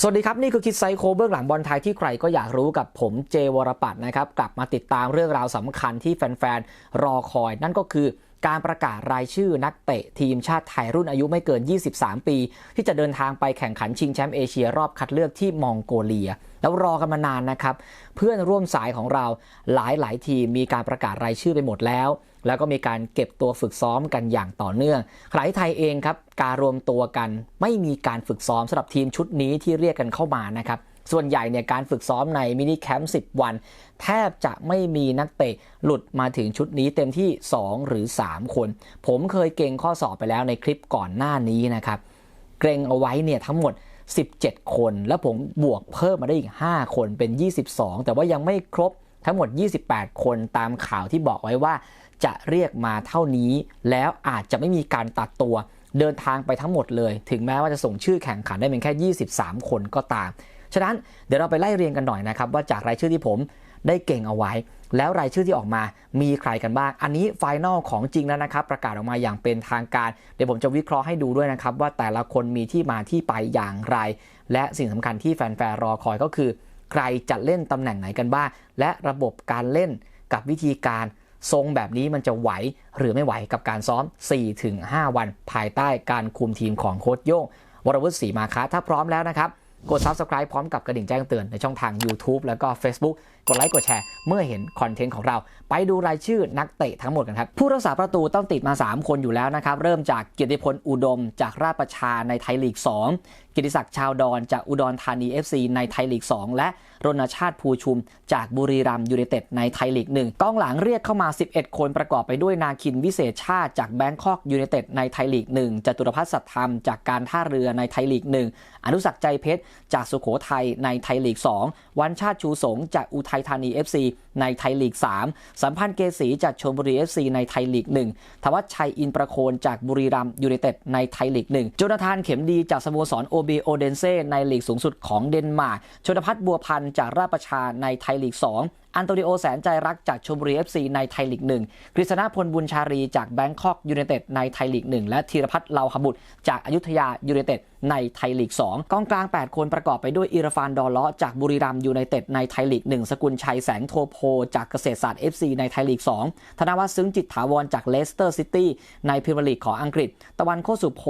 สวัสดีครับ นี่คือคิดไซโคเบื้องหลังบอลไทยที่ใครก็อยากรู้กับผมเจวรปัตน์นะครับ กลับมาติดตามเรื่องราวสำคัญที่แฟน ๆ รอคอย นั่นก็คือ การประกาศรายชื่อนักเตะทีมชาติไทยรุ่นอายุไม่เกิน 23 ปี ที่จะเดินทางไปแข่งขันชิงแชมป์เอเชียรอบคัดเลือกที่มองโกเลีย แล้วรอกันมานานนะครับ เพื่อนร่วมสายของเราหลายหลายทีมมีการประกาศรายชื่อไปหมดแล้ว แล้วก็มีการเก็บตัวฝึกซ้อมกันอย่างต่อเนื่องขณะที่ไทยเองครับการรวมตัวกันไม่มีการฝึกซ้อมสำหรับทีมชุดนี้ที่เรียกกันเข้ามานะครับ ส่วนใหญ่เนี่ยการฝึกซ้อมในมินิแคมป์10 วัน แทบจะไม่มีนักเตะหลุดมาถึงชุดนี้เต็มที่ 2 หรือ 3 คน ผมเคยเก่งข้อสอบไปแล้วในคลิปก่อนหน้านี้นะครับเกรงเอาไว้เนี่ยทั้งหมด 17 คน แล้วผมบวกเพิ่มมาได้อีก 5 คนเป็น 22 แต่ว่ายังไม่ครบทั้งหมด 28 คนตามข่าวที่บอกไว้ว่า จะเรียกมาเท่านี้ แล้วอาจจะไม่มีการตัดตัวเดินทางไปทั้งหมดเลย ถึงแม้ว่าจะส่งชื่อแข่งขันได้เป็นแค่ 23 คนก็ตาม ฉะนั้นเดี๋ยวเราไปไล่เรียงกันหน่อยนะครับว่าจากรายชื่อที่ผมได้เก่งเอาไว้ แล้วรายชื่อที่ออกมามีใครกันบ้าง อันนี้ไฟแนลของจริงแล้วนะครับ ประกาศออกมาอย่างเป็นทางการ เดี๋ยวผมจะวิเคราะห์ให้ดูด้วยนะครับ ว่าแต่ละคนมีที่มาที่ไปอย่างไร และสิ่งสำคัญที่แฟนๆรอคอยก็คือ ใครจะเล่นตำแหน่งไหนกันบ้าง และระบบการเล่นกับวิธีการทรงแบบนี้มันจะไหวหรือไม่ไหวกับการซ้อม 4-5 วัน ภายใต้การคุมทีมของโค้ชโย่งวรวุฒิศรีมาคะถ้าพร้อมแล้วนะครับ กด Subscribe พร้อมกับกระดิ่งแจ้งเตือนในช่องทาง YouTube แล้วก็ Facebook กดไลค์กดแชร์เมื่อเห็นคอนเทนต์ของเรา ไปดูรายชื่อนักเตะทั้งหมดกันครับ ผู้รักษาประตูต้องติดมา 3 คนอยู่แล้วนะครับ เริ่มจากเกียรติพลอุดม จากราชประชาในไทยลีก2กิติศักดิ์ชาวดอนจากอุดรธานี FC ในไทยลีก 2 และ รณชาติภูชุม จากบุรีรัมยูไนเต็ดในไทยลีก1กองหลังเรียกเข้ามา 11 คนประกอบไปด้วยนาคินวิเศษชาติจากแบงคอกยูไนเต็ดในไทยลีก1จตุรพัฒน์สัตธรรมจากการท่าเรือในไทยลีก1อนุสักใจเพชร จากสุโขทัยในไทยลีก 2 วันชาติชูสงจากอุทัยธานี FC ในไทยลีก 3 สัมพันธ์เกษีจากชลบุรี FC ในไทยลีก 1 ทวัชชัยอินประโคนจากบุรีรัมยูไนเต็ดในไทยลีก 1 โจนาธานเข็มดีจากสโมสรโอเบโอเดนเซ่ในลีกสูงสุดของเดนมาร์กชนพัฒน์บัวพันธจากราชประชาในไทยลีก2อัอันโตนิโอแสนใจรักจากชลบุรี FC ในไทยลีก1กฤษณพลบุญชารีจากแบงคอกยูไนเต็ดในไทยลีก1และธีรพัฒน์เลาหบุตร จากอยุธยายูไนเต็ดในไทยลีก 2 กองกลาง 8 คนประกอบไปด้วยอิรฟานดอลเลาะจากบุรีรัมย์ยูไนเต็ดในไทยลีก 1 สกุลชัยแสงโทโพ จากเกษตรศาสตร์ FC ในไทยลีก 2 ธนวัฒน์ซึ้งจิตถาวรจากเลสเตอร์ซิตี้ในพรีเมียร์ลีกของอังกฤษ ตะวันโคสุโพ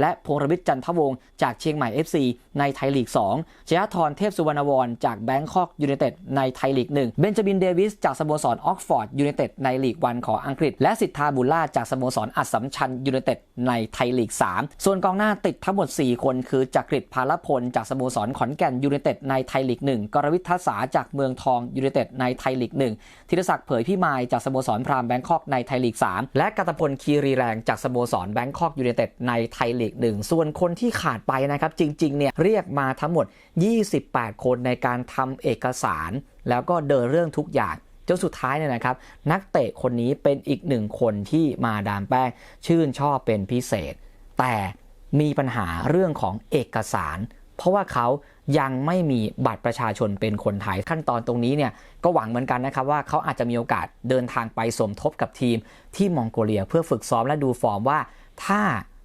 และพงรวิทย์จันทวงศ์จากเชียงใหม่ FC ในไทยลีก 2 ชยธรเทพสุวรรณวรจากแบงคอกยูไนเต็ดในไทยลีก 1เบนจามินเดวิสจากสโมสรออกฟอร์ดยูไนเต็ดในลีกวันของอังกฤษ และสิทธาบุล่าจากสโมสรอัสสัมชัญยูไนเต็ดในไทยลีก 3 ส่วนกองหน้าติดทั้งหมด 4 คนคือจักริดพาลพลจากสโมสรขอนแก่นยูไนเต็ดในไทยลีก 1 กรวิททัศาจากเมืองทองยูไนเต็ดในไทยลีก 1ธีรศักดิ์เผยพี่มายจากสโมสรพรามแบงคอกในไทยลีก 3 และกัตพลคีรีแรงจากสโมสรแบงคอกยูไนเต็ดในไทยลีก 1 ส่วนคนที่ขาดไปนะครับจริงๆเนี่ยเรียกมาทั้งหมด 28 คนในการทำเอกสาร แล้วก็เดินเรื่องทุกอย่างจนสุดท้ายเนี่ยนะครับ นักเตะคนนี้เป็นอีกหนึ่งคนที่มาดามแป้งชื่นชอบเป็นพิเศษ แต่มีปัญหาเรื่องของเอกสาร เพราะว่าเขายังไม่มีบัตรประชาชนเป็นคนไทยขั้นตอนตรงนี้เนี่ยก็หวังเหมือนกันนะครับว่าเขาอาจจะมีโอกาสเดินทางไปสมทบกับทีมที่มองโกเลียเพื่อฝึกซ้อมและดูฟอร์มว่า ถ้า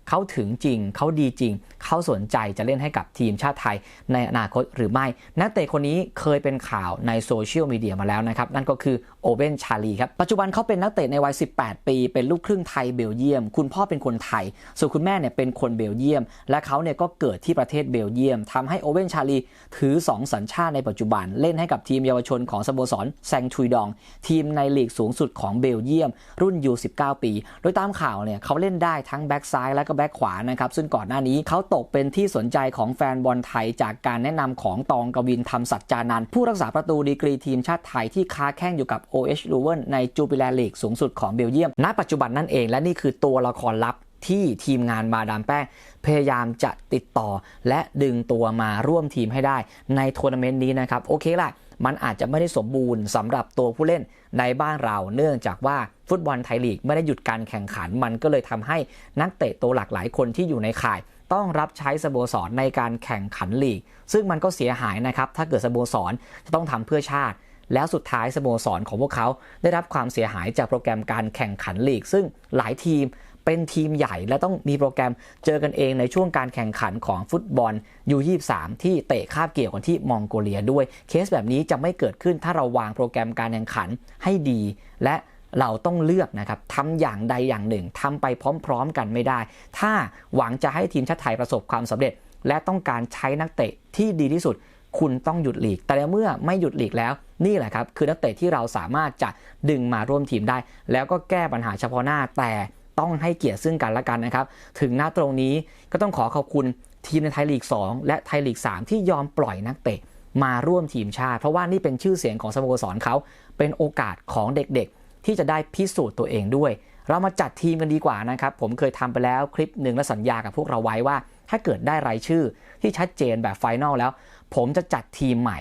เขาถึงจริง เขาดีจริง เขาสนใจจะเล่นให้กับทีมชาติไทยในอนาคตหรือไม่ นักเตะคนนี้เคยเป็นข่าวในโซเชียลมีเดียมาแล้วนะครับ นั่นก็คือ โอเวนชาลีครับ ปัจจุบันเขาเป็นนักเตะในวัย 18 ปี เป็นลูกครึ่งไทยเบลเยียม คุณพ่อเป็นคนไทย ส่วนคุณแม่เนี่ยเป็นคนเบลเยียม และเขาเนี่ยก็เกิดที่ประเทศเบลเยียมทำให้โอเวนชาลีถือ 2 สัญชาติในปัจจุบัน เล่นให้กับทีมเยาวชนของสโมสรแซงทุยดอง ทีมในลีกสูงสุดของเบลเยียม รุ่น U19 ปี โดยตามข่าวเนี่ยเขาเล่นได้ทั้งแบ็กซ้ายและก็แบ็กขวานะครับ ซึ่งก่อนหน้านี้เขาตกเป็นที่สนใจของแฟนบอลไทย จากการแนะนำของตองกวินธรรมสัจจานันผู้รักษาประตูดีกรีทีมชาติไทยที่ค้าแข่งอยู่กับ OH l u v e n ในจูปิแลลีกสูงสุดของเบลเยียม ณ ปัจจุบันนั่นเอง และนี่คือตัวละครลับที่ทีมงานมาดามแป้ง พยายามจะติดต่อ และดึงตัวมาร่วมทีมให้ได้ ในทัวร์นาเมนต์นี้นะครับ โอเคละมันอาจจะไม่ได้สมบูรณ์สำหรับตัวผู้เล่นในบ้านเราเนื่องจากว่าฟุตบอลไทยลีกไม่ได้หยุดการแข่งขัน มันก็เลยทำให้นักเตะตัวหลากหลายคนที่อยู่ในข่าย ต้องรับใช้สโมสรในการแข่งขันลีก ซึ่งมันก็เสียหายนะครับถ้าเกิดสโมสรจะต้องทำเพื่อชาติ แล้วสุดท้ายสโมสรของพวกเขาได้รับความเสียหายจากโปรแกรมการแข่งขันลีก ซึ่งหลายทีมเป็นทีมใหญ่และต้องมีโปรแกรมเจอกันเองในช่วงการแข่งขันของฟุตบอลยู23ที่เตะคาบเกี่ยวกันที่มองโกเลียด้วย เคสแบบนี้จะไม่เกิดขึ้นถ้าเราวางโปรแกรมการแข่งขันให้ดี และเราต้องเลือกนะครับทำอย่างใดอย่างหนึ่งทำไปพร้อมๆ กันไม่ได้ ถ้าหวังจะให้ทีมชาติไทยประสบความสำเร็จ และต้องการใช้นักเตะที่ดีที่สุด คุณต้องหยุดหลีก แต่เมื่อไม่หยุดหลีกแล้ว นี่แหละครับ คือนักเตะที่เราสามารถจะดึงมาร่วมทีมได้ แล้วก็แก้ปัญหาเฉพาะหน้า แต่ต้องให้เกียรติซึ่งกันและกันนะครับ ถึงหน้าตรงนี้ก็ต้องขอขอบคุณทีมในไทยลีก 2 และไทยลีก 3 ที่ยอมปล่อยนักเตะมาร่วมทีมชาติ เพราะว่านี่เป็นชื่อเสียงของสโมสรเขา เป็นโอกาสของเด็กๆ ที่จะได้พิสูจน์ตัวเองด้วย เรามาจัดทีมกันดีกว่านะครับ ผมเคยทำไปแล้วคลิปหนึ่งและสัญญากับพวกเราไว้ว่า ถ้าเกิดได้รายชื่อที่ชัดเจนแบบไฟแนลแล้ว ผมจะจัดทีมใหม่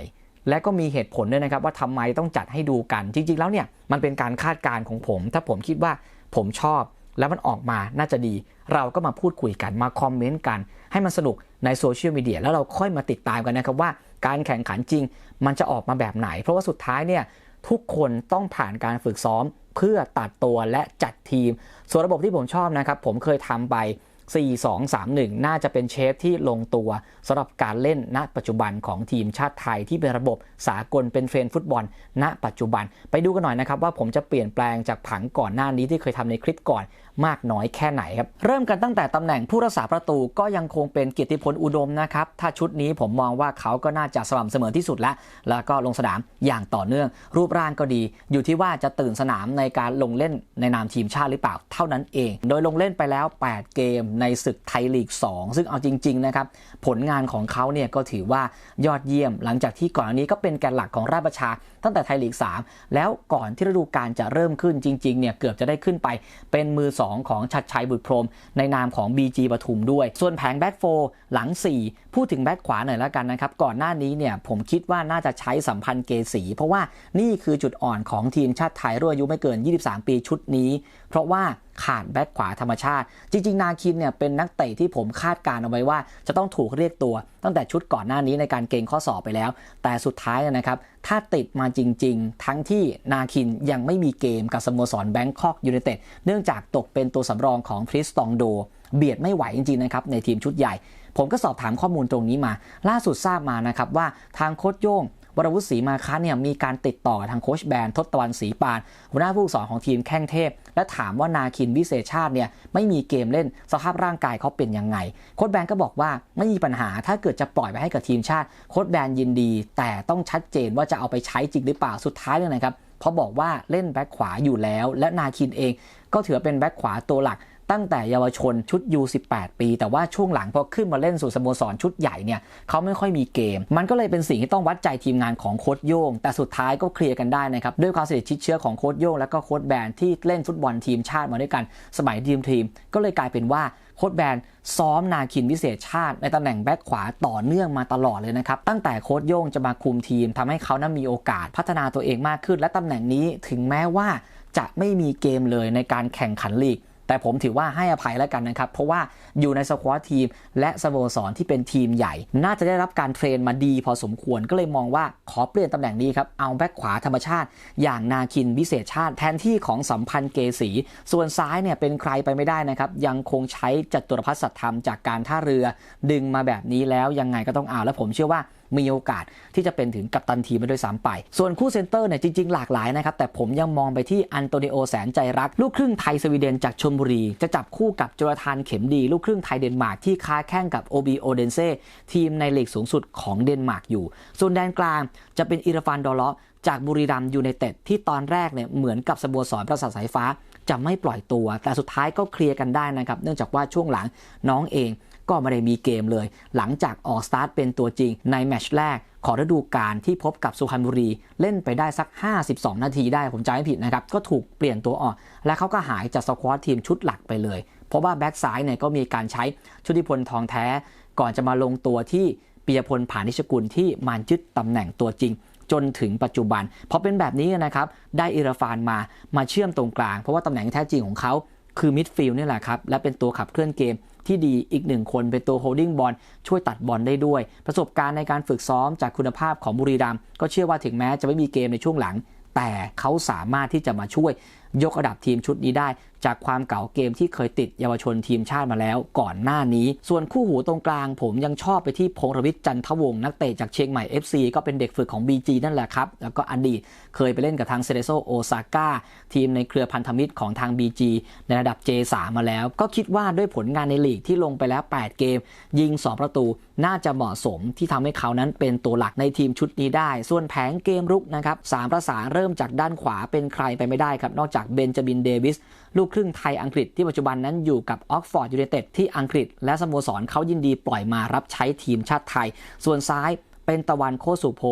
และก็มีเหตุผลด้วยนะครับ ว่าทำไมต้องจัดให้ดูกัน จริง ๆ แล้วเนี่ยมันเป็นการคาดการณ์ของผม ถ้าผมคิดว่าผมชอบ แล้วมันออกมาน่าจะดี เราก็มาพูดคุยกันมาคอมเมนต์กัน ให้มันสนุกในโซเชียลมีเดียแล้วเราค่อยมาติดตามกันนะครับว่าการแข่งขันจริง มันจะออกมาแบบไหน เพราะว่าสุดท้ายเนี่ยทุกคนต้องผ่านการฝึกซ้อม เพื่อตัดตัวและจัดทีม ส่วนระบบที่ผมชอบนะครับ ผมเคยทำไป 4-2-3-1 น่าจะเป็นเชฟที่ลงตัวสำหรับการเล่นณ ปัจจุบันของทีมชาติไทยที่เป็นระบบสากลเป็นเฟรนฟุตบอล ณ ปัจจุบัน ไปดูกันหน่อยนะครับว่าผมจะเปลี่ยนแปลงจากผังก่อนหน้านี้ที่เคยทำในคลิปก่อน มากน้อยแค่ไหนครับ เริ่มกันตั้งแต่ตำแหน่งผู้รักษาประตูก็ยังคงเป็นเกียรติพลอุดมนะครับ ถ้าชุดนี้ผมมองว่าเขาก็น่าจะสม่ำเสมอที่สุดแล้ว แล้วก็ลงสนามอย่างต่อเนื่อง รูปร่างก็ดี อยู่ที่ว่าจะตื่นสนามในการลงเล่นในนามทีมชาติหรือเปล่าเท่านั้นเอง โดยลงเล่นไปแล้ว 8 เกมในศึกไทยลีก 2 ซึ่งเอาจริงๆนะครับผลงานของเขาเนี่ยก็ถือว่ายอดเยี่ยม หลังจากที่ก่อนอันนี้ก็เป็นแกนหลักของราชประชา ตั้งแต่ไทยลีก 3 แล้วก่อนที่ฤดูกาลจะเริ่มขึ้นจริงๆเนี่ยเกือบจะได้ขึ้นไปเป็นมือ2ของชัดชัยบุตรพรม ในนามของ BG ปทุมด้วย ส่วนแผงแบ็กโฟหลัง 4 พูดถึงแบ็กขวาหน่อยแล้วกันนะครับ ก่อนหน้านี้เนี่ยผมคิดว่าน่าจะใช้สัมพันธ์เกสีเพราะว่านี่คือจุดอ่อนของทีมชาติไทยรุ่นอายุไม่เกิน 23 ปีชุดนี้ เพราะว่า ขาดแบ็กขวาธรรมชาติ จริง ๆ นาคินเนี่ยเป็นนักเตะที่ผมคาดการเอาไว้ว่า จะต้องถูกเรียกตัวตั้งแต่ชุดก่อนหน้านี้ในการเกณฑ์ข้อสอบไปแล้ว แต่สุดท้ายนะครับ ถ้าติดมาจริง ๆ ทั้งที่นาคินยังไม่มีเกมกับสโมสรแบงคอกยูไนเต็ดเนื่องจากตกเป็นตัวสำรองของทริสตองโด เบียดไม่ไหวจริง ๆ นะครับ ในทีมชุดใหญ่ ผมก็สอบถามข้อมูลตรงนี้มา ล่าสุดทราบมานะครับว่าทางโค้ชโย่ง วรวุฒิศรีมาคะเนี่ยมีการติดต่อทางโค้ชแบนทศตวรรณศรีปาน หัวหน้าผู้สอนของทีมแข้งเทพ และถามว่านาคินวิเศษชาติเนี่ยไม่มีเกมเล่นสภาพร่างกายเขาเป็นยังไง โค้ชแบนก็บอกว่าไม่มีปัญหาถ้าเกิดจะปล่อยไปให้กับทีมชาติ โค้ชแบนยินดี แต่ต้องชัดเจนว่าจะเอาไปใช้จริงหรือเปล่าสุดท้ายเนี่ยนะครับเพราบอกว่าเล่นแบ็คขวาอยู่แล้ว และนาคินเองก็ถือเป็นแบ็คขวาตัวหลัก ตั้งแต่เยาวชนชุด U18 ปี แต่ว่าช่วงหลังพอขึ้นมาเล่นสู่สโมสรชุดใหญ่เนี่ยเขาไม่ค่อยมีเกม มันก็เลยเป็นสิ่งที่ต้องวัดใจทีมงานของโค้ชโย่ง แต่สุดท้ายก็เคลียร์กันได้นะครับด้วยความสนิทชิดเชื้อของโค้ชโย่งและก็โค้ชแบนที่เล่นฟุตบอลทีมชาติมาด้วยกัน สมัยทีมทีม ก็เลยกลายเป็นว่าโค้ชแบนซ้อมนาคินวิเศษชาติในตำแหน่งแบ็คขวาต่อเนื่องมาตลอดเลยนะครับ ตั้งแต่โค้ชโย่งจะมาคุมทีมทำให้เขานั้นมีโอกาสพัฒนาตัวเองมากขึ้น และตำแหน่งนี้ถึงแม้ว่าจะไม่มีเกมเลยในการแข่งขันลีก แต่ผมถือว่าให้อภัยแล้วกันนะครับ เพราะว่าอยู่ในสควอตทีม และสโมสรที่เป็นทีมใหญ่ น่าจะได้รับการเทรนมาดีพอสมควรก็เลยมองว่าขอเปลี่ยนตำแหน่งนี้ครับ เอาแบ็คขวาธรรมชาติ อย่างนาคินวิเศษชาติ แทนที่ของสัมพันธ์เกษี ส่วนซ้ายเนี่ยเป็นใครไปไม่ได้นะครับ ยังคงใช้จัตุรพัฒน์สัตธรรมจากการท่าเรือ ดึงมาแบบนี้แล้วยังไงก็ต้องเอาและผมเชื่อว่า มีโอกาสที่จะเป็นถึงกัปตันทีมไปด้วยซ้ำไป ส่วนคู่เซนเตอร์เนี่ยจริงๆหลากหลายนะครับแต่ผมยังมองไปที่อันโตนิโอแสนใจรัก ลูกครึ่งไทยสวีเดนจากชลบุรี จะจับคู่กับจรทานเข็มดี ลูกครึ่งไทยเดนมาร์กที่ค้าแข่งกับโอบีโอเดนเซ่ทีมในลีกสูงสุดของเดนมาร์กอยู่ ส่วนแดนกลางจะเป็นอิราฟานดอลเลาะจากบุรีรัมยูไนเต็ดที่ตอนแรกเนี่ยเหมือนกับสโมสรประสาทสายฟ้าจะไม่ปล่อยตัว แต่สุดท้ายก็เคลียร์กันได้นะครับ เนื่องจากว่าช่วงหลังน้องเอง ก็ไม่ได้มีเกมเลย หลังจากออกสตาร์ทเป็นตัวจริงในแมตช์แรกขอฤดูกาลที่พบกับสุพรรณบุรี เล่นไปได้สัก 52 นาทีได้ผมจำไม่ผิดนะครับ ก็ถูกเปลี่ยนตัวออก และเขาก็หายจากสควอตทีมชุดหลักไปเลย เพราะว่าแบ็กซ้ายเนี่ยก็มีการใช้ชุติพลทองแท้ ก่อนจะมาลงตัวที่ปียพลผานิชกุลที่มันยึดตำแหน่งตัวจริงจนถึงปัจจุบันพอเป็นแบบนี้นะครับ ได้อิราฟานมามาเชื่อมตรงกลาง เพราะว่าตำแหน่งแท้จริงของเขาคือมิดฟิลด์นี่แหละครับ และเป็นตัวขับเคลื่อนเกม ที่ดีอีกหนึ่งคนเป็นตัวโฮลดิ้งบอลช่วยตัดบอลได้ด้วย ประสบการณ์ในการฝึกซ้อมจากคุณภาพของบุรีรัมย์ก็เชื่อว่าถึงแม้จะไม่มีเกมในช่วงหลัง แต่เขาสามารถที่จะมาช่วยยกระดับทีมชุดนี้ได้ จากความเก่าเกมที่เคยติดเยาวชนทีมชาติมาแล้วก่อนหน้านี้ ส่วนคู่หูตรงกลางผมยังชอบไปที่พงรวิทย์จันทวงศ์นักเตะจากเชียงใหม่ FC ก็เป็นเด็กฝึกของ BG นั่นแหละครับ แล้วก็อดีตเคยไปเล่นกับทางเซเรโซโอซาก้าทีมในเครือพันธมิตรของทาง BG ในระดับ J3 มาแล้ว ก็คิดว่าด้วยผลงานในลีกที่ลงไปแล้ว 8 เกม ยิง 2 ประตูน่าจะเหมาะสมที่ทำให้เขานั้นเป็นตัวหลักในทีมชุดนี้ได้ ส่วนแผงเกมรุกนะครับสามประสานเริ่มจากด้านขวาเป็นใครไปไม่ได้ครับนอกจากเบนจามินเดวิสลูกครึ่งไทยอังกฤษที่ปัจจุบันนั้นอยู่กับออกฟอร์ดยูไนเต็ดที่อังกฤษ และสโมสรเขายินดีปล่อยมารับใช้ทีมชาติไทย ส่วนซ้ายเป็นตะวันโคสุโพ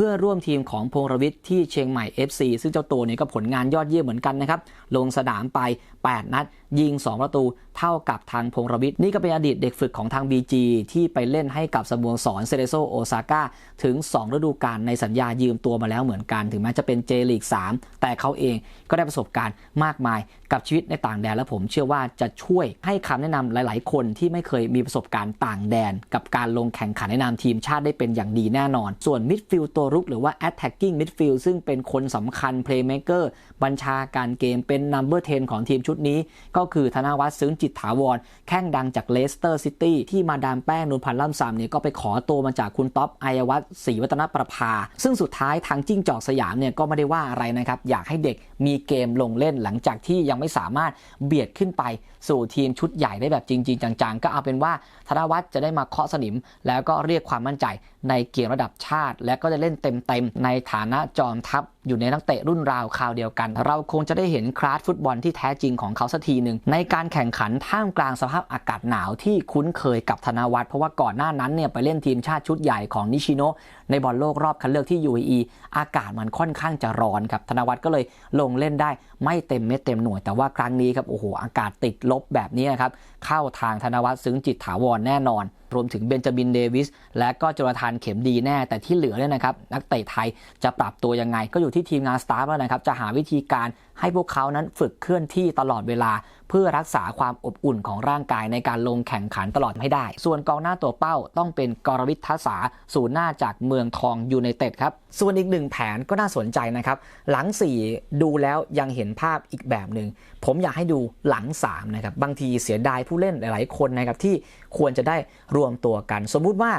เพื่อร่วมทีมของพงรวิทย์ที่เชียงใหม่ FC ซึ่งเจ้าตัวนี้ก็ผลงานยอดเยี่ยมเหมือนกันนะครับ ลงสนามไป 8 นัด ยิง 2 ประตูเท่ากับทางพงรวิทย์นี่ก็เป็นอดีตเด็กฝึกของทาง BG ที่ไปเล่นให้กับสโมสรเซเรโซโอซาก้าถึง 2 ฤดูกาลในสัญญายืมตัวมาแล้วเหมือนกัน ถึงแม้จะเป็นเจลีก 3 แต่เขาเองก็ได้ประสบการณ์มากมายกับชีวิตในต่างแดนและผมเชื่อว่าจะช่วยให้คำแนะนำหลาย ๆ คนที่ไม่เคยมีประสบการณ์ต่างแดน กับการลงแข่งขันในนามทีมชาติได้เป็นอย่างดีแน่นอน ส่วนมิดฟิลด์ตัวรุกหรือว่า attacking midfield ซึ่งเป็นคนสำคัญ playmaker บัญชาการเกมเป็น number 10 ของทีมชุดนี้ ก็คือธนวัฒน์ซึ้งจิตถาวร แข้งดังจากเลสเตอร์ซิตี้ที่มาดามแป้งนุนพันธ์ล่ำซำเนี่ยก็ไปขอตัวมาจากคุณท็อปอายวัฒน์ศรีวัฒนประภา ซึ่งสุดท้ายทางจิ้งจอกสยามเนี่ยก็ไม่ได้ว่าอะไรนะครับ อยากให้เด็กมีเกมลงเล่นหลังจากที่ยังไม่สามารถเบียดขึ้นไปสู่ทีมชุดใหญ่ได้แบบจริง ๆ จังๆ ก็เอาเป็นว่าธนวัฒน์จะได้มาเคาะสนิม แล้วก็เรียกความมั่นใจในเกมระดับชาติ และก็จะเล่นเต็มๆในฐานะจอมทัพอยู่ในนักเตะรุ่นราวคราวเดียวกัน เราคงจะได้เห็นคลาสฟุตบอลที่แท้จริงของเขาสักทีหนึ่งในการแข่งขันท่ามกลางสภาพอากาศหนาวที่คุ้นเคยกับธนวัฒน์เพราะว่าก่อนหน้านั้นเนี่ยไปเล่นทีมชาติชุดใหญ่ของนิชิโนในบอลโลกรอบคัดเลือกที่ UAE อากาศมันค่อนข้างจะร้อนครับธนวัฒน์ก็เลยลงเล่นได้ไม่เต็มเม็ดเต็มหน่วยแต่ว่าครั้งนี้ครับโอ้โหอากาศติดลบแบบนี้นะครับเข้าทางธนวัฒน์ซึ้งจิตถาวรแน่นอน รวมถึงเบนจามินเดวิส และก็จรทานเข็มดีแน่ แต่ที่เหลือเนี่ยนะครับ นักเตะไทยจะปรับตัวยังไง ก็อยู่ที่ทีมงานสตาฟแล้วนะครับ จะหาวิธีการให้พวกเขานั้นฝึกเคลื่อนที่ตลอดเวลา เพื่อรักษาความอบอุ่นของร่างกายในการลงแข่งขันตลอดให้ได้ ส่วนกองหน้าตัวเป้าต้องเป็นกรวิททัศาศูนย์หน้าจากเมืองทองยูไนเต็ดครับ ส่วนอีกหนึ่งแผนก็น่าสนใจนะครับ หลัง 4 ดูแล้วยังเห็นภาพอีกแบบหนึ่ง ผมอยากให้ดูหลัง3นะครับ บางทีเสียดายผู้เล่นหลาย ๆ คนนะครับที่ควรจะได้รวมตัวกัน สมมุติว่า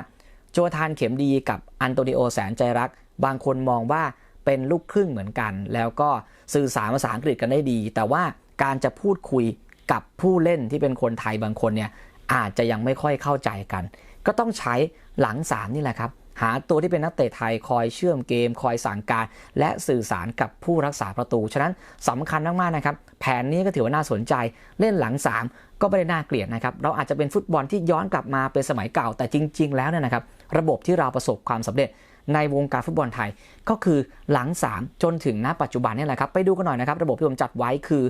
โจทานเข็มดีกับอันโตนิโอแสนใจรัก บางคนมองว่าเป็นลูกครึ่งเหมือนกัน แล้วก็สื่อสารภาษาอังกฤษกันได้ดี แต่ว่าการจะพูดคุยกับผู้เล่นที่เป็นคนไทยบางคนเนี่ยอาจจะยังไม่ค่อยเข้าใจกัน ก็ต้องใช้หลัง3นี่แหละครับหาตัวที่เป็นนักเตะไทยคอยเชื่อมเกม คอยสั่งการ และสื่อสารกับผู้รักษาประตู ฉะนั้นสำคัญมากๆนะครับ แผนนี้ก็ถือว่าน่าสนใจเล่นหลัง 3 ก็ไม่ได้น่าเกลียดนะครับ เราอาจจะเป็นฟุตบอลที่ย้อนกลับมาเป็นสมัยเก่า แต่จริง ๆ แล้วเนี่ยนะครับ ระบบที่เราประสบความสำเร็จในวงการฟุตบอลไทย ก็คือหลัง 3 จนถึงณปัจจุบันนี่แหละครับ ไปดูกันหน่อยนะครับ ระบบที่ผมจัดไว้คือ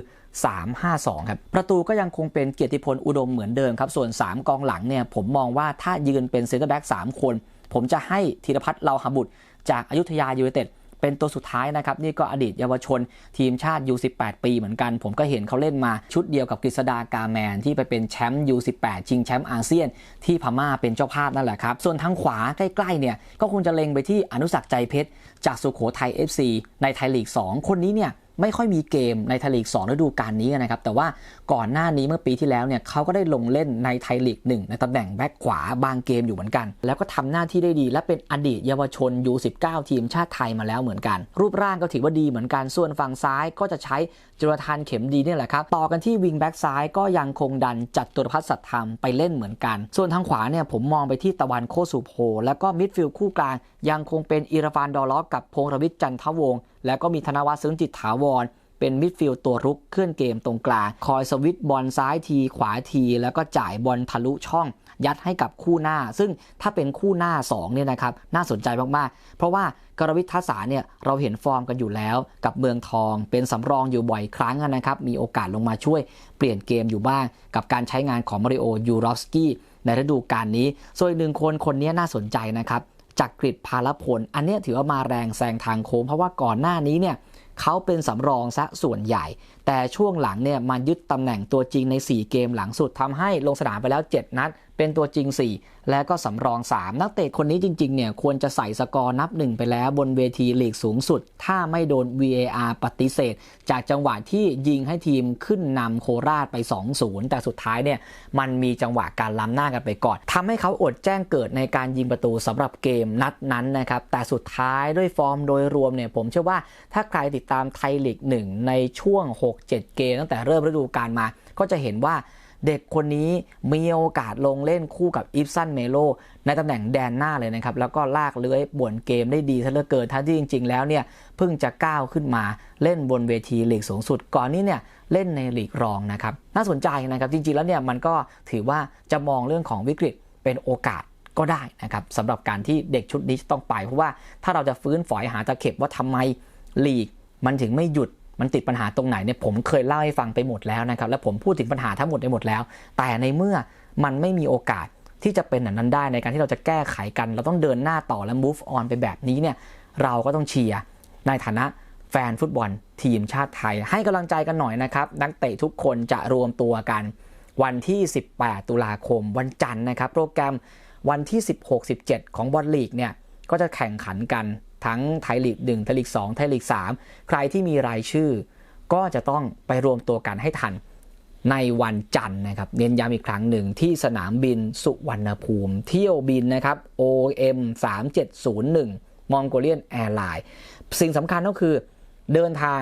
3-5-2 ครับ ประตูก็ยังคงเป็นเกียรติพลอุดมเหมือนเดิมครับ ส่วน 3 กองหลังเนี่ยผมมองว่าถ้ายืนเป็นเซนเตอร์แบ็ก3คน ผมจะให้ธีรพัฒน์เลาหบุตรจากอายุทยายูไนเต็ด เป็นตัวสุดท้ายนะครับ นี่ก็อดีตเยาวชนทีมชาติ U18 ปีเหมือนกัน ผมก็เห็นเขาเล่นมาชุดเดียวกับกฤษดากาแมน ที่ไปเป็นแชมป์ U18 ชิงแชมป์อาเซียน ที่พม่าเป็นเจ้าภาพนั่นแหละครับ ส่วนทางขวาใกล้ๆเนี่ยก็คงจะเล็งไปที่อนุสักใจเพชรจากสุโขทัย FC ในไทยลีก 2 คนนี้เนี่ย ไม่ค่อยมีเกมในไทยลีก2ฤดูกาลนี้นะครับ แต่ว่าก่อนหน้านี้เมื่อปีที่แล้วเนี่ยเขาก็ได้ลงเล่นในไทยลีก1ในตำแหน่งแบ็คขวาบางเกมอยู่เหมือนกัน แล้วก็ทำหน้าที่ได้ดี และเป็นอดีตเยาวชน U19 ทีมชาติไทยมาแล้วเหมือนกัน รูปร่างก็ถือว่าดีเหมือนกันส่วนฝั่งซ้ายก็จะใช้ จรทานเข็มดีเนี่ยแหละครับ ต่อกันที่วิงแบ็กซ้ายก็ยังคงดันจัดตุรพัฒน์สัตธรรมไปเล่นเหมือนกัน ส่วนทางขวาเนี่ยผมมองไปที่ตะวันโคสุโพแล้วก็มิดฟิลด์คู่กลาง ยังคงเป็นอิราฟานดอลล็อกกับพงรวิทย์จันทวงศ์แล้วก็มีธนวัฒน์ซึ้งจิตถาวร เป็นมิดฟิลด์ตัวรุกเคลื่อนเกมตรงกลาง คอยสวิตบอลซ้ายทีขวาที แล้วก็จ่ายบอลทะลุช่อง ยัดให้กับคู่หน้า ซึ่งถ้าเป็นคู่หน้า2เนี่ยนะครับน่าสนใจมากๆ เพราะว่ากรวิททัศาเนี่ยเราเห็นฟอร์มกันอยู่แล้ว กับเมืองทองเป็นสำรองอยู่บ่อยครั้งนะครับมีโอกาสลงมาช่วยเปลี่ยนเกมอยู่บ้าง กับการใช้งานของมาริโอยูรอฟสกี้ในฤดูกาลนี้ ส่วนอีกหนึ่งคนคนนี้น่าสนใจนะครับจากกริดพาลพล อันนี้ถือว่ามาแรงแซงทางโค้งเพราะว่าก่อนหน้านี้เนี่ย เขาเป็นสำรองซะส่วนใหญ่ แต่ช่วงหลังเนี่ยมันยึดตำแหน่งตัวจริงใน 4 เกมหลังสุดทำให้ลงสนามไปแล้ว 7 นัด เป็นตัวจริง 4 แล้วก็สำรอง 3 นักเตะคนนี้จริงๆเนี่ยควรจะใส่สกอร์นับ 1 ไปแล้วบนเวทีลีกสูงสุด ถ้าไม่โดน VAR ปฏิเสธ จากจังหวะที่ยิงให้ทีมขึ้นนำโคราชไป 2-0 แต่สุดท้ายเนี่ยมันมีจังหวะการล้ำหน้ากันไปก่อนทำให้เขาอดแจ้งเกิดในการยิงประตูสำหรับเกมนัดนั้นนะครับแต่สุดท้ายด้วยฟอร์มโดยรวมเนี่ยผมเชื่อว่าถ้าใครติดตามไทยลีกหนึ่งในช่วง 6-7 เกมตั้งแต่เริ่มฤดูกาลมาก็จะเห็นว่า เด็กคนนี้มีโอกาสลงเล่นคู่กับอีฟซันเมโลในตำแหน่งแดนหน้าเลยนะครับ แล้วก็ลากเลื้อยบ่วนเกมได้ดีซะเหลือเกินทั้งที่จริง ๆ แล้วเนี่ยเพิ่งจะก้าวขึ้นมาเล่นบนเวทีลีกสูงสุดก่อนนี้เนี่ยเล่นในลีกรองนะครับ น่าสนใจนะครับจริง ๆ แล้วเนี่ยมันก็ถือว่าจะมองเรื่องของวิกฤตเป็นโอกาสก็ได้นะครับสำหรับการที่เด็กชุดนี้จะต้องไป เพราะว่าถ้าเราจะฟื้นฝอยหาตะเข็บว่าทำไมลีกมันถึงไม่หยุด มันติดปัญหาตรงไหนเนี่ยผมเคยเล่าให้ฟังไปหมดแล้วนะครับ และผมพูดถึงปัญหาทั้งหมดไปหมดแล้ว แต่ในเมื่อมันไม่มีโอกาสที่จะเป็นอย่างนั้นได้ในการที่เราจะแก้ไขกัน เราต้องเดินหน้าต่อและ move on ไปแบบนี้เนี่ยเราก็ต้องเชียร์ในฐานะแฟนฟุตบอลทีมชาติไทย ให้กำลังใจกันหน่อยนะครับ นักเตะทุกคนจะรวมตัวกัน วันที่ 18 ตุลาคมวันจันทร์นะครับ โปรแกรมวันที่ 16-17 ของบอลลีกเนี่ยก็จะแข่งขันกัน ทั้งไทยลีก1ไทยลีก2ไทยลีก3 ใครที่มีรายชื่อ ก็จะต้องไปรวมตัวกันให้ทันในวันจันทร์นะครับ เน้นย้ำอีกครั้งหนึ่งที่สนามบินสุวรรณภูมิ เที่ยวบินนะครับ OM 3701 Mongolian Airlines สิ่งสำคัญก็คือเดินทาง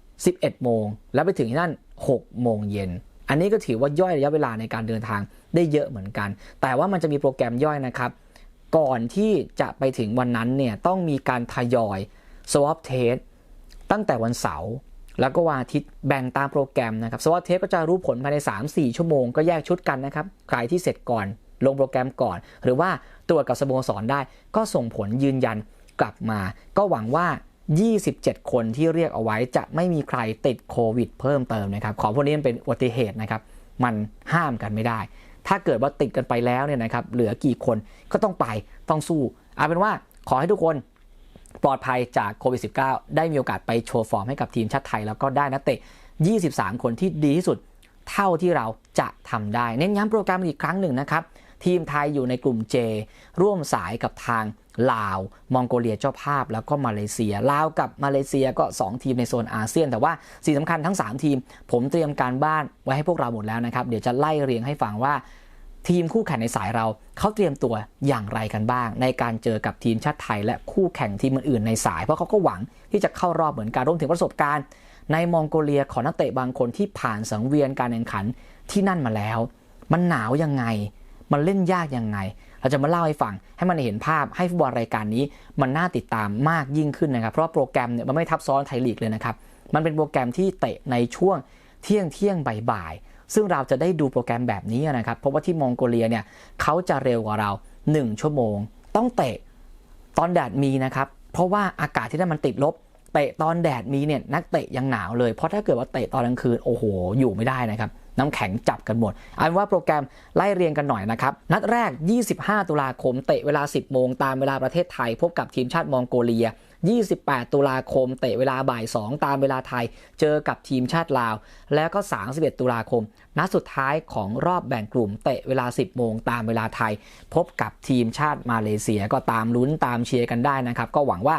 11 โมง แล้วไปถึงที่นั่น 6 โมงเย็น อันนี้ก็ถือว่าย่อยระยะเวลาในการเดินทางได้เยอะเหมือนกัน แต่ว่ามันจะมีโปรแกรมย่อยนะครับ ก่อนที่จะไปถึงวันนั้นเนี่ยต้องมีการทยอย swap test ตั้งแต่วันเสาร์แล้วก็วันอาทิตย์แบ่งตามโปรแกรมนะครับ swap test ก็จะรู้ผลภายใน 3-4 ชั่วโมงก็แยกชุดกันนะครับใครที่เสร็จก่อนลงโปรแกรมก่อน หรือว่าตรวจกับสโมสรได้ ก็ส่งผลยืนยันกลับมา ก็หวังว่า 27 คนที่เรียกเอาไว้จะไม่มีใครติดโควิด เพิ่มเติมนะครับ ของพวกนี้มันเป็นอุบัติเหตุนะครับ มันห้ามกันไม่ได้ ถ้าเกิดว่าติดกันไปแล้วเนี่ยนะครับเหลือกี่คนก็ต้องไปต้องสู้เอาเป็นว่าขอให้ทุกคนปลอดภัยจากโควิด -19 ได้มีโอกาสไปโชว์ฟอร์มให้กับทีมชาติไทย แล้วก็ได้นักเตะ 23 คนที่ดีที่สุดเท่าที่เราจะทำได้ เน้นย้ำโปรแกรมอีกครั้งหนึ่งนะครับ ทีมไทยอยู่ในกลุ่ม J ร่วมสายกับทางลาว มองโกเลียเจ้าภาพ แล้วก็มาเลเซีย ลาวกับมาเลเซียก็ 2 ทีมในโซนอาเซียน แต่ว่าสิ่งสำคัญทั้ง 3 ทีม ผมเตรียมการบ้านไว้ให้พวกเราหมดแล้วนะครับ เดี๋ยวจะไล่เรียงให้ฟังว่า ทีมคู่แข่งในสายเราเขาเตรียมตัวอย่างไรกันบ้าง ในการเจอกับทีมชาติไทย และคู่แข่งทีมอื่นๆในสาย เพราะเขาก็หวังที่จะเข้ารอบเหมือนกันรวมถึงประสบการณ์ในมองโกเลียของนักเตะบางคนที่ผ่านสังเวียนการแข่งขันที่นั่นมาแล้ว มันหนาวยังไง มันเล่นยากยังไง เราจะมาเล่าให้ฟัง ให้มันเห็นภาพให้ฟุตบอลรายการนี้ มันน่าติดตามมากยิ่งขึ้นนะครับ เพราะว่าโปรแกรมเนี่ยมันไม่ทับซ้อนไทยลีกเลยนะครับ มันเป็นโปรแกรมที่เตะในช่วงเที่ยงเที่ยงบ่ายๆซึ่งเราจะได้ดูโปรแกรมแบบนี้นะครับ เพราะว่าที่มองโกเลียเนี่ยเขาจะเร็วกว่าเรา 1 ชั่วโมง ต้องเตะตอนแดดมีนะครับ เพราะว่าอากาศที่นั่นมันติดลบ เตะตอนแดดมีเนี่ยนักเตะยังหนาวเลย เพราะถ้าเกิดว่าเตะตอนกลางคืนโอ้โห อยู่ไม่ได้นะครับ น้ำแข็งจับกันหมดเอาเป็นว่าโปรแกรมไล่เรียงกันหน่อยนะครับ นัดแรก 25 ตุลาคม เตะเวลา 10 โมงตามเวลาประเทศไทย พบกับทีมชาติมองโกเลีย 28 ตุลาคม เตะเวลาบ่าย 2 ตามเวลาไทย เจอกับทีมชาติลาว แล้วก็ 31 ตุลาคม นัดสุดท้ายของรอบแบ่งกลุ่ม เตะเวลา 10 โมงตามเวลาไทย พบกับทีมชาติมาเลเซียก็ตามลุ้นตามเชียร์กันได้นะครับ ก็หวังว่า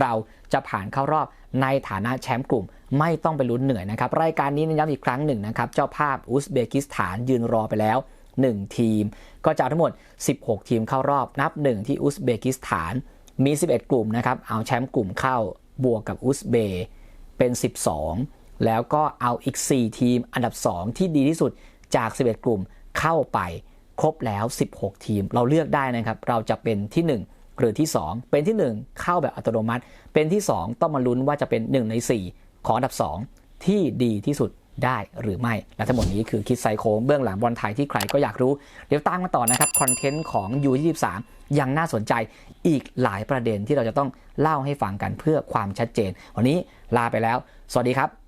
เราจะผ่านเข้ารอบในฐานะแชมป์กลุ่ม ไม่ต้องไปลุ้นเหนื่อยนะครับ รายการนี้ย้ำอีกครั้งหนึ่งนะครับ เจ้าภาพอุซเบกิสถานยืนรอไปแล้ว 1 ทีม ก็จะทั้งหมด 16 ทีมเข้ารอบนับ 1 ที่อุซเบกิสถานมี 11 กลุ่มนะครับ เอาแชมป์กลุ่มเข้าบวกกับอุซเบเป็น 12 แล้วก็เอาอีก 4 ทีมอันดับ 2 ที่ดีที่สุดจาก 11 กลุ่มเข้าไปครบแล้ว 16 ทีม เราเลือกได้นะครับ เราจะเป็นที่ 1 หรือที่ 2 เป็นที่ 1 เข้าแบบอัตโนมัติ เป็นที่ 2 ต้องมาลุ้นว่าจะเป็น 1 ใน 4 ของอันดับ 2 ที่ดีที่สุดได้หรือไม่ และทั้งหมดนี้คือคิดไซโคเบื้องหลังบอลไทยที่ใครก็อยากรู้ เดี๋ยวตามมาต่อนะครับ คอนเทนต์ของ U23 ยังน่าสนใจอีกหลายประเด็นที่เราจะต้องเล่าให้ฟังกันเพื่อความชัดเจน วันนี้ลาไปแล้ว สวัสดีครับ